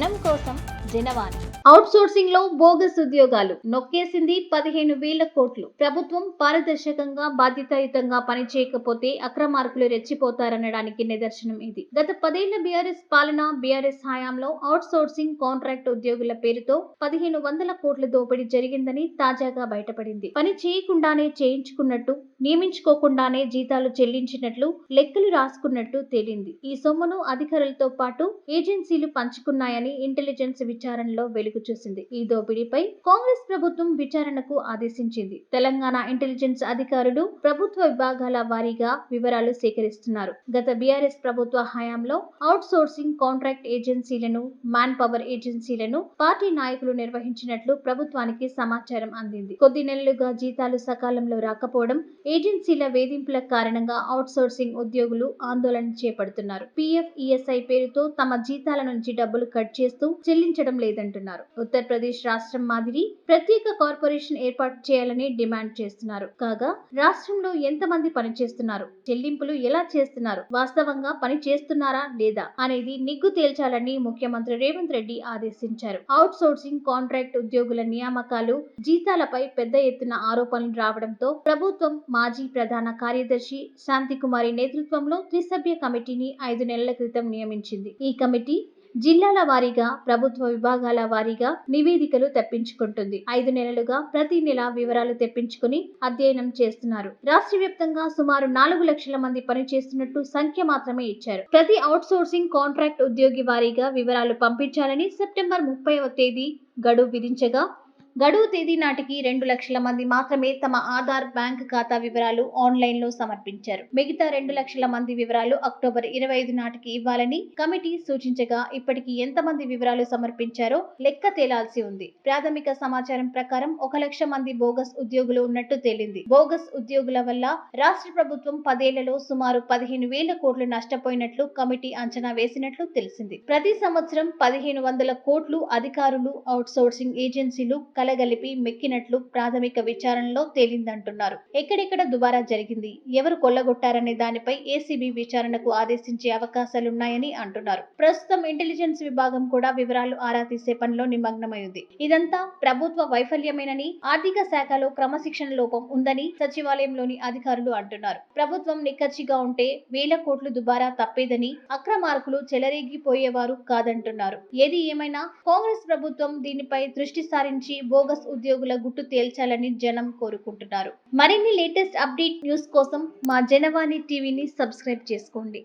జనం కోసం Janavani out సోర్సింగ్లో bogus ఉద్యోగాలు. నొక్కేసింది పదిహేను వేల కోట్లు. ప్రభుత్వం పారదర్శకంగా బాధ్యతాయుతంగా పనిచేయకపోతే అక్రమార్కులు రెచ్చిపోతారనడానికి నిదర్శనం ఇది. గత పదేళ్ళ బీఆర్ఎస్ పాలన బీఆర్ఎస్ హయాంలో అవుట్ సోర్సింగ్ కాంట్రాక్ట్ ఉద్యోగుల పేరుతో పదిహేను వందల కోట్ల దోపిడీ జరిగిందని తాజాగా బయటపడింది. పని చేయకుండానే చేయించుకున్నట్టు నియమించుకోకుండానే జీతాలు చెల్లించినట్లు లెక్కలు రాసుకున్నట్టు తేలింది. ఈ సొమ్మును అధికారులతో పాటు ఏజెన్సీలు పంచుకున్నాయని ఇంటెలిజెన్స్ విచారణలో వెలుగు చూసింది. ఈ దోపిడీపై కాంగ్రెస్ ప్రభుత్వం విచారణకు ఆదేశించింది. తెలంగాణ ఇంటెలిజెన్స్ అధికారులు ప్రభుత్వ విభాగాల వారీగా వివరాలు సేకరిస్తున్నారు. గత బీఆర్ఎస్ ప్రభుత్వ హయాంలో అవుట్ సోర్సింగ్ కాంట్రాక్ట్ ఏజెన్సీలను మ్యాన్ పవర్ ఏజెన్సీలను పార్టీ నాయకులు నిర్వహించినట్లు ప్రభుత్వానికి సమాచారం అందింది. కొద్ది నెలలుగా జీతాలు సకాలంలో రాకపోవడం ఏజెన్సీల వేధింపుల కారణంగా అవుట్ సోర్సింగ్ ఉద్యోగులు ఆందోళన చేపడుతున్నారు. పీఎఫ్ ఈఎస్ఐ పేరుతో తమ జీతాల నుంచి డబ్బులు కట్ చేస్తూ చెల్లించడం లేదంటున్నారు. ఉత్తరప్రదేశ్ రాష్ట్రం మాదిరి ప్రత్యేక కార్పొరేషన్ ఏర్పాటు చేయాలని డిమాండ్ చేస్తున్నారు. కాగా రాష్ట్రంలో ఎంతమంది పనిచేస్తున్నారు? చెల్లింపులు ఎలా చేస్తున్నారు? వాస్తవంగా పని చేస్తున్నారా లేదా అనేది నిగ్గు తేల్చాలని ముఖ్యమంత్రి రేవంత్ రెడ్డి ఆదేశించారు. అవుట్ సోర్సింగ్ కాంట్రాక్ట్ ఉద్యోగుల నియామకాలు జీతాలపై పెద్ద ఎత్తున ఆరోపణలు రావడంతో ప్రభుత్వం మాజీ ప్రధాన కార్యదర్శి శాంతికుమారి నేతృత్వంలో త్రిసభ్య కమిటీని ఐదు నెలల క్రితం నియమించింది. ఈ కమిటీ జిల్లాల వారీగా ప్రభుత్వ విభాగాల వారీగా నివేదికలు తెప్పించుకుంటుంది. ఐదు నెలలుగా ప్రతి నెల వివరాలు తెప్పించుకుని అధ్యయనం చేస్తున్నారు. రాష్ట్ర వ్యాప్తంగా సుమారు నాలుగు లక్షల మంది పనిచేస్తున్నట్టు సంఖ్య మాత్రమే ఇచ్చారు. ప్రతి అవుట్ సోర్సింగ్ కాంట్రాక్ట్ ఉద్యోగి వారీగా వివరాలు పంపించాలని సెప్టెంబర్ ముప్పైవ తేదీ గడువు విధించగా గడువు తేదీ నాటికి రెండు లక్షల మంది మాత్రమే తమ ఆధార్ బ్యాంక్ ఖాతా వివరాలు ఆన్లైన్లో సమర్పించారు. మిగతా రెండు లక్షల మంది వివరాలు అక్టోబర్ ఇరవై ఐదు నాటికి ఇవ్వాలని కమిటీ సూచించగా ఇప్పటికి ఎంతమంది వివరాలు సమర్పించారో లెక్క తేలాల్సి ఉంది. ప్రాథమిక సమాచారం ప్రకారం ఒక లక్ష మంది బోగస్ ఉద్యోగులు ఉన్నట్టు తేలింది. బోగస్ ఉద్యోగుల వల్ల రాష్ట్ర ప్రభుత్వం పదేళ్ళలో సుమారు పదిహేను వేల కోట్లు నష్టపోయినట్లు కమిటీ అంచనా వేసినట్లు తెలిసింది. ప్రతి సంవత్సరం పదిహేను వందల కోట్లు అధికారులు అవుట్ సోర్సింగ్ ఏజెన్సీలు కలగలిపి మెక్కినట్లు ప్రాథమిక విచారణలో తేలిందంటున్నారు. ఎక్కడెక్కడ దుబారా జరిగింది? ఎవరు కొల్లగొట్టారనే దానిపై ఏసీబీ విచారణకు ఆదేశించే అవకాశాలున్నాయని అంటున్నారు. ప్రస్తుతం ఇంటెలిజెన్స్ విభాగం కూడా వివరాలు ఆరా తీసే పనిలో నిమగ్నమైంది. ఇదంతా ప్రభుత్వ వైఫల్యమేనని ఆర్థిక శాఖలో క్రమశిక్షణ లోపం ఉందని సచివాలయంలోని అధికారులు అంటున్నారు. ప్రభుత్వం నిక్కచ్చిగా ఉంటే వేల కోట్లు దుబారా తప్పేదని అక్రమార్కులు చెలరేగిపోయేవారు కాదంటున్నారు. ఏది ఏమైనా కాంగ్రెస్ ప్రభుత్వం దీనిపై దృష్టి సారించి బోగస్ ఉద్యోగుల గుట్టు తేల్చాలని జనం కోరుకుంటున్నారు. మరిన్ని లేటెస్ట్ అప్డేట్ న్యూస్ కోసం మా జనవాణి టీవీని సబ్స్క్రైబ్ చేసుకోండి.